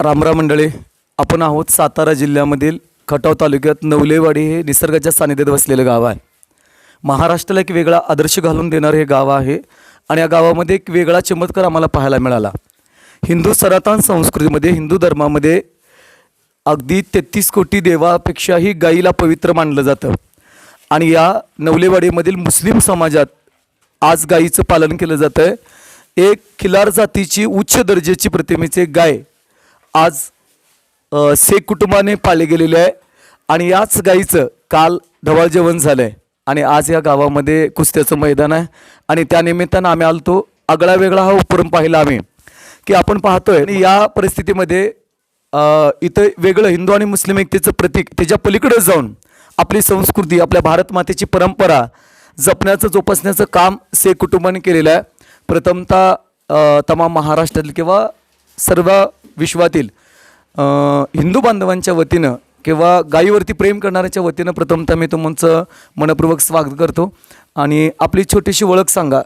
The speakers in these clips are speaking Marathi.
रामराम मंडळी आपण आहोत सातारा जिल्ह्यामधील खटाव तालुक्यात नवलेवाडी हे निसर्गाच्या सानिध्यात वसलेलं गाव आहे. महाराष्ट्राला एक वेगळा आदर्श घालून देणारं हे गाव आहे आणि या गावामध्ये एक वेगळा चमत्कार आम्हाला पाहायला मिळाला. हिंदू सनातन संस्कृतीमध्ये हिंदू धर्मामध्ये अगदी तेहतीस कोटी देवापेक्षाही गाईला पवित्र मानलं जातं. आणि या नवलेवाडीमधील मुस्लिम समाजात आज गाईचं पालन केलं जातं आहे एक खिलार जातीची उच्च दर्जाची प्रतिमेचे गाय आज से शेख कुटुंबाने पाळले गेलेले आहे. आणि याच गाईचं काल ढवाळ जेवण झालं आहे आणि आज या गावामध्ये कुस्त्याचं मैदान आहे. आणि त्या निमित्तानं आम्ही आलतो. आगळा वेगळा हा उपक्रम पाहिला आम्ही. की आपण पाहतोय आणि या परिस्थितीमध्ये इथं वेगळं हिंदू आणि मुस्लिम एकतेचं प्रतीक त्याच्या पलीकडे जाऊन आपली संस्कृती आपल्या भारत मातेची परंपरा जपण्याचं जोपासण्याचं काम शेख कुटुंबाने केलेलं आहे. प्रथमतः तमाम महाराष्ट्रातील किंवा सर्व विश्वातील हिंदू बांधवांच्या वतीनं किंवा गायीवरती प्रेम करणाऱ्याच्या वतीनं प्रथमतः मी तुमचं मनपूर्वक स्वागत करतो. आणि आपली छोटीशी ओळख सांगा.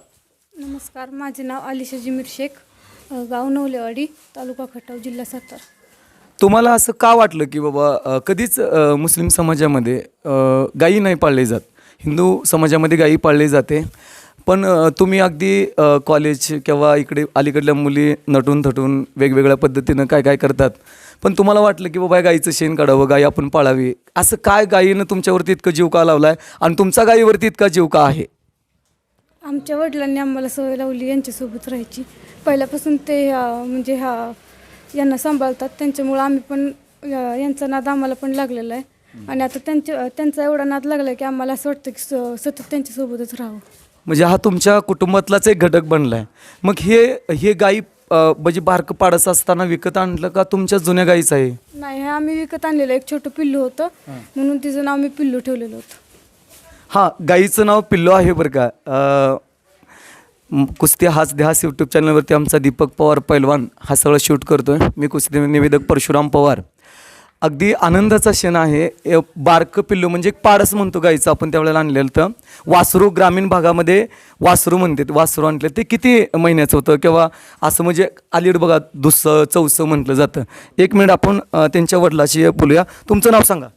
नमस्कार माझे नाव आलिशा जिमीर शेख अ, गाव नवलेवाडी तालुका खटाव जिल्हा सातारा. तुम्हाला असं का वाटलं की बाबा कधीच मुस्लिम समाजामध्ये गायी नाही पाळली जात? हिंदू समाजामध्ये गायी पाळली जाते. पण तुम्ही अगदी कॉलेज किंवा इकडे अलीकडल्या मुली नटून थटून वेगवेगळ्या पद्धतीनं काय काय करतात? पण तुम्हाला वाटलं की बाबा गाईचं शेण काढावं गाई आपण पाळावी. असं काय गायीनं तुमच्यावरती इतकं जीव का लावला आहे आणि तुमचा गायीवरती इतका जीव का आहे? आमच्या वडिलांनी आम्हाला सवय लावली यांच्यासोबत राहायची. पहिल्यापासून ते ह्या म्हणजे ह्या यांना सांभाळतात. त्यांच्यामुळं आम्ही पण यांचा नाद आम्हाला पण लागलेला आहे. आणि आता त्यांच्या त्यांचा एवढा नाद लागला की आम्हाला असं वाटतं की स- सतत त्यांच्यासोबतच राहावं. म्हणजे हा तुमच्या कुटुंबातलाच एक घटक बनला आहे मग हे हे गाई म्हणजे बारकं पाडस असताना विकत आणलं का तुमच्या जुन्या गाईचं आहे? नाही हे आम्ही विकत आणलेलं एक छोटं पिल्लू होतं. म्हणून तिचं नाव मी पिल्लू ठेवलेलं होतं. हां गाईचं नाव पिल्लो आहे बरं का. अ, म- कुस्ती हाच ध्यास यूट्यूब चॅनलवरती आमचा दीपक पवार पैलवान हा सगळं शूट करतोय. मी कुस्ती निवेदक परशुराम पवार. अगदी आनंदाचा क्षण आहे. बारकं पिल्लू म्हणजे एक पाडस म्हणतो गाईचं आपण त्यावेळेला आणलेलं तर वासरू ग्रामीण भागामध्ये वासरू म्हणतात. वासरू आणले ते किती महिन्याचं होतं? किंवा असं म्हणजे अलीड बघा दुसरं चौसं म्हटलं जातं. एक मिनिट आपण त्यांच्या वडिलाशी बोलूया. तुमचं नाव सांगा.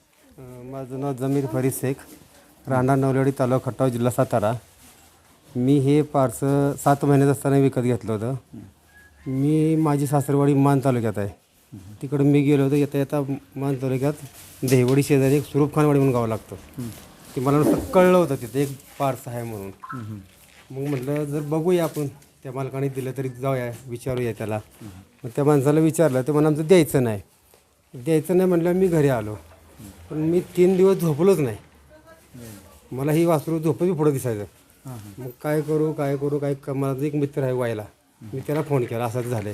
माझं नाव जमीर फरीद शेख राणा नवलवाडी तालुका खटाव जिल्हा सातारा. मी हे पारसं सात महिन्यात असताना विकत घेतलं होतं. मी माझी सासरवाडी मान तालुक्यात आहे. तिकडं मी गेलो होतो येता येता मान तालुक्यात देहवडी शेजारी एक सुरूपखानवाडी म्हणून गाव लागतं. ते मला नुसतं कळलं होतं तिथं एक पार्स आहे म्हणून. मग म्हटलं जर बघूया आपण त्या मालकाने दिलं तरी जाऊया विचारूया त्याला. मग त्या माणसाला विचारलं ते मला आमचं द्यायचं नाही. द्यायचं नाही म्हटलं मी घरी आलो. पण मी तीन दिवस झोपलोच नाही. मला ही वासरू झोपच पुढं दिसायचं. मग काय करू काय करू काय क- माझा एक मित्र आहे वायला. मी त्याला फोन केला असंच झालं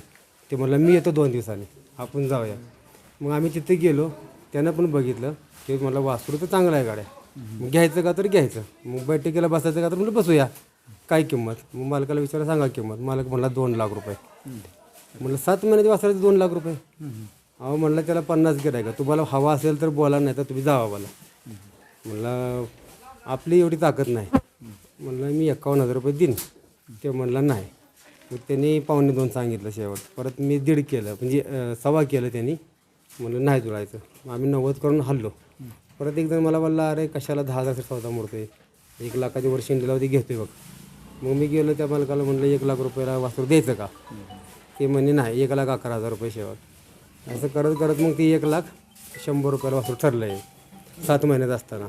ते म्हणलं मी येतो दोन दिवसांनी. आपण जाऊया. मग आम्ही तिथे गेलो. त्यानं पण बघितलं ते मला वासरू तर चांगलं आहे गाड्या. मग घ्यायचं का तर घ्यायचं. मग बैठकीला बसायचं का तर म्हणलं बसूया. काय किंमत? मग मालकाला विचारा सांगा किंमत. मालक म्हणला दोन लाख रुपये. म्हणलं सात महिन्याच्या वासराचे दोन लाख रुपये. अहो म्हणलं त्याला पन्नास गिराय का तुम्हाला हवा असेल तर बोला नाही तर तुम्ही जावा मला म्हणलं आपली एवढी ताकद नाही. म्हणलं मी एकावन्न हजार रुपये देईन. ते म्हणलं नाही. मग त्यांनी पावणे दोन सांगितलं शेवट. परत मी दीड केलं म्हणजे अं, सव्वा केलं त्यांनी. म्हणलं नाही जुळायचं. मग आम्ही नव्वद करून हल्लो. परत एक जण मला बोलला अरे कशाला दहा हजार सौदा मोडतोय? एक लाखाची वर शेंडीला होती घेतोय बघ. मग मी गेलो त्या मालकाला म्हणलं एक लाख रुपयाला वासरू द्यायचं का? ते म्हणे नाही एक लाख अकरा हजार रुपये शेवट. असं करत करत मग ती एक लाख शंभर रुपयाला वासरू ठरलं आहे सात महिन्यात असताना.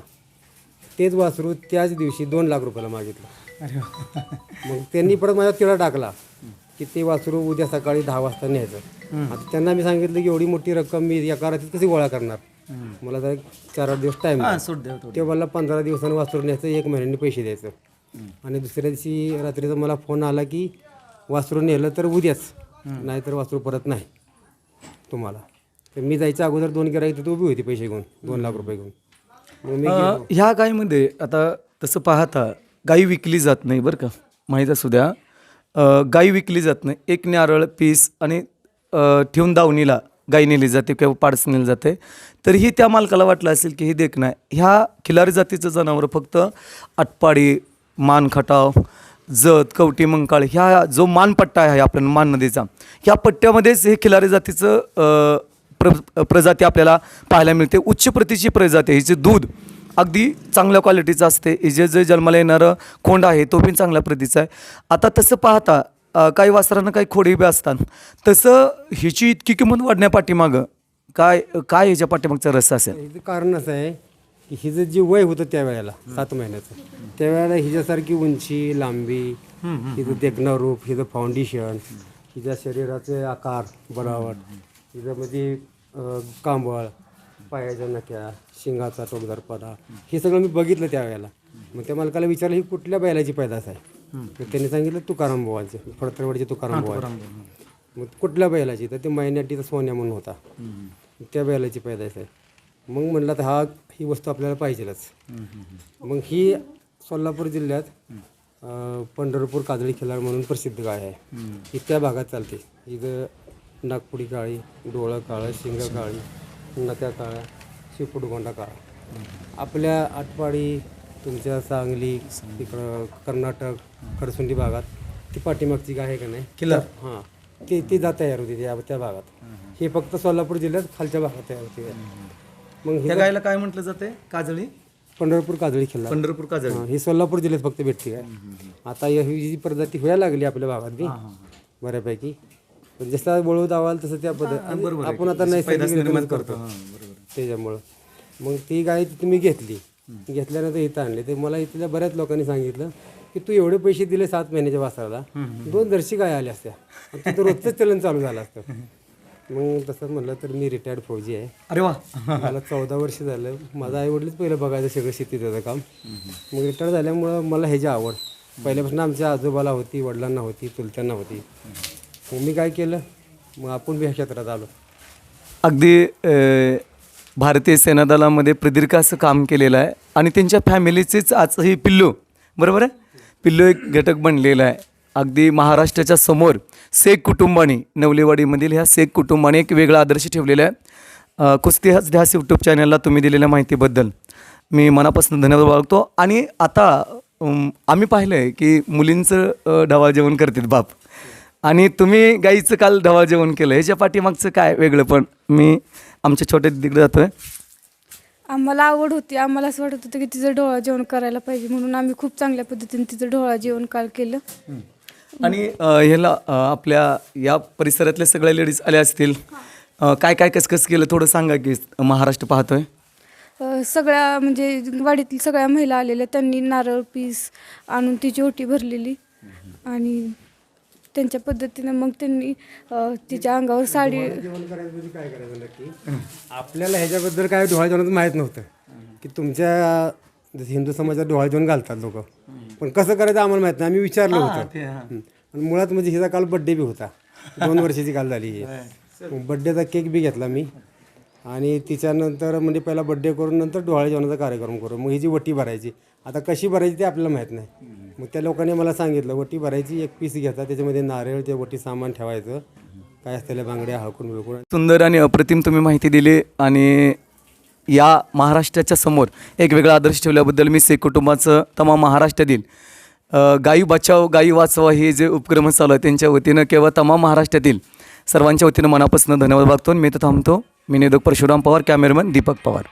तेच वासरू त्याच दिवशी दोन लाख रुपयाला मागितलं. मग त्यांनी परत माझ्या तिळा टाकला की ते वासरू उद्या सकाळी दहा वाजता न्यायचं. आता त्यांना मी सांगितलं की एवढी मोठी रक्कम मी एका रात्रीत कशी गोळा करणार? मला तर एक चार आठ दिवस टाईम ते मला पंधरा दिवसांनी वासरू न्यायचं एक महिन्याने पैसे द्यायचं. आणि दुसऱ्या दिवशी रात्रीचा मला फोन आला की वासरू नेलं तर उद्याच नाहीतर वासरू परत नाही. तुम्हाला. तर मी जायच्या अगोदर दोन गिराईक तिथे उभी होती पैसे घेऊन दोन लाख रुपये घेऊन. अ, ह्या गायीमध्ये आता तसं पाहता गाई विकली जात नाही बरं का. माहीत असू द्या. अ, गाई विकली जात नाही. एक नारळ पीस आणि अ, ठेवून दावणीला गाई नेली जाते किंवा पाडस नेली जाते. तरीही त्या मालकाला वाटलं असेल की हे देख नाही ह्या खिलारी जातीचं जनावर फक्त आटपाडी मान खटाव जत कवटी मंकाळ ह्या जो मानपट्टा आहे आपल्या मान नदीचा ह्या पट्ट्यामध्येच हे खिलारी जातीचं अ, प्र प्रजाती आपल्याला पाहायला मिळते. उच्च प्रतीची प्रजाती हिचे दूध अगदी चांगल्या क्वालिटीचं असते. हिचे जे जन्माला येणारं खोंड आहे तो पण चांगल्या प्रतीचा आहे. आता तसं पाहता काही वासरांना काही खोडी बी असतात. तसं हिची इतकी किंमत वाढण्यापाठीमागं काय काय ह्याच्या पाठीमागचा रस असेल? हिचं कारण असं आहे की हिचं जे वय होतं त्यावेळेला सात महिन्याचं त्यावेळेला हिच्यासारखी उंची लांबी हिचं देखणं रूप हिचं फाउंडेशन हिच्या शरीराचे आकार बनावट हिच्यामध्ये अं, कांबळ पायाच्या नक्या शिंगाचा टोकदारपणा हे सगळं मी बघितलं त्यावेळेला. मग त्या मालकाला विचारलं ही कुठल्या बैलाची पैदास आहे? मग त्यांनी सांगितलं तुकाराम बुवांचे फडतरवाडीचे तुकाराम बुवा मग कुठल्या बैलाची? तर ते मैनाटीचा सोन्या म्हणून होता. त्या बैलाची पैदास आहे. मग म्हणलं तर हा ही वस्तू आपल्याला पाहिजेलच. मग ही सोलापूर जिल्ह्यात पंढरपूर काजळी खिलार म्हणून प्रसिद्ध गाय आहे. ही त्या भागात चालते. इथं नागपुडी काळी डोळं काळं शिंग काळी नक्या काळ्या शिपूडगोंडा काळा. आपल्या आटपाडी तुमच्या सांगली इकडं कर्नाटक खरसुंडी भागात ती पाठीमागची गाय आहे का नाही? खिल्लार. हां. ती ती जात तयार होती त्या त्या भागात. हे फक्त सोलापूर जिल्ह्यात खालच्या भागात तयार होती. मग त्या हे गायला काय म्हटलं जाते? काजळी? पंढरपूर काजळी खिल्लार. पंढरपूर काजळी. हां, ही सोलापूर जिल्ह्यात फक्त भेटते. काय आता ही जी प्रजाती व्हायला लागली आपल्या भागात बी बऱ्यापैकी. जसं वळू दावाल तसं त्या पद्धत आपण आता नैसर्गिक करतो. त्याच्यामुळं. मग ती गाय ती तुम्ही घेतली. घेतल्यानंतर इथं आणली. तर मला इथल्या बऱ्याच लोकांनी सांगितलं की तू एवढे पैसे दिले सात महिन्याच्या वासराला दोन जर्शी गाय आल्या असत्या. आणि तिथं रोजचं चलन चालू झालं असतं. मग तसं म्हणलं तर मी रिटायर्ड फौजी आहे. अरे वा. मला चौदा वर्ष झालं. माझा आई वडीलच पहिलं बघायचं सगळं शेतीचं काम. मग रिटायर झाल्यामुळं मला ह्याची आवड. पहिल्यापासून आमच्या आजोबाला होती वडिलांना होती चुलत्यांना होती. त्यांनी मी काय केलं? मग आपण बी ह्या क्षेत्रात आलो. अगदी अ, भारतीय सेनादलामध्ये प्रदीर्घ असं काम केलेलं आहे आणि त्यांच्या फॅमिलीचेच आज हे पिल्लू बरोबर आहे? पिल्लू एक घटक बनलेला आहे. अगदी महाराष्ट्राच्या समोर शेख कुटुंबाने नवलेवाडीमधील ह्या शेख कुटुंबाने एक वेगळा आदर्श ठेवलेला आहे. अ, कुस्ती हाच ध्यास यूट्यूब चॅनलला तुम्ही दिलेल्या माहितीबद्दल मी मनापासून धन्यवाद बाळगतो. आणि आता अम, आम्ही पाहिलं आहे की मुलींचं अ, जेवण करतात बाप. आणि तुम्ही गाईचं काल ढवाळ जेवण केलं. ह्याच्या पाठीमागचं काय वेगळं? पण मी आमच्या छोट्या तिकडे जातोय. आम्हाला आवड होती. आम्हाला असं वाटत होतं की तिचं डोळा जेवण करायला पाहिजे म्हणून आम्ही खूप चांगल्या पद्धतीने तिचं डोळा जेवण काल केलं. आणि अ, ह्याला अ, आपल्या या परिसरातल्या सगळ्या लेडीज आल्या असतील. अ, काय काय कसकस केलं? थोडं सांगा की महाराष्ट्र पाहतोय. अ, सगळ्या म्हणजे वाडीतील सगळ्या महिला आलेल्या. त्यांनी नारळ पीस आणून तिची ओटी भरलेली. आणि त्यांच्या पद्धतीनं मग त्यांनी अ, तिच्या अंगावर साडी जेवण करायचं म्हणजे काय करायचं नक्की? आपल्याला ह्याच्याबद्दल काय डोळा जेवणाचं माहीत नव्हतं. की तुमच्या जसं हिंदू समाजात डोळा जेवण घालतात लोक. पण कसं करायचं आम्हाला माहीत नाही. आम्ही विचारलं होतं. हं. आणि मुळात म्हणजे हिचा काल बड्डे बी होता. दोन वर्षाची काल झाली ही. बड्डेचा केक बी घेतला मी. आणि तिच्यानंतर म्हणजे पहिला बड्डे करून नंतर डोहाळे जेवणाचा कार्यक्रम करू मग ही जी वटी भरायची. आता कशी भरायची ते आपल्याला माहीत नाही. मग त्या लोकांनी मला सांगितलं वटी भरायची एक पीस घेता त्याच्यामध्ये नारळ ते वटी सामान ठेवायचं. काय असलेल्या बांगड्या हाकून बिळकून सुंदर आणि अप्रतिम तुम्ही माहिती दिली आणि या महाराष्ट्राच्या समोर एक वेगळा आदर्श ठेवल्याबद्दल मी शेख कुटुंबाचं तमाम महाराष्ट्रातील अ, गायी बचाव गायी वाचवा हे जे उपक्रम चालू आहे त्यांच्या वतीनं किंवा तमाम महाराष्ट्रातील सर्वांच्या वतीनं मनापासून धन्यवाद वागतो मी तर थांबतो. मी निदक परशुराम पवार कॅमेरमन दीपक पवार.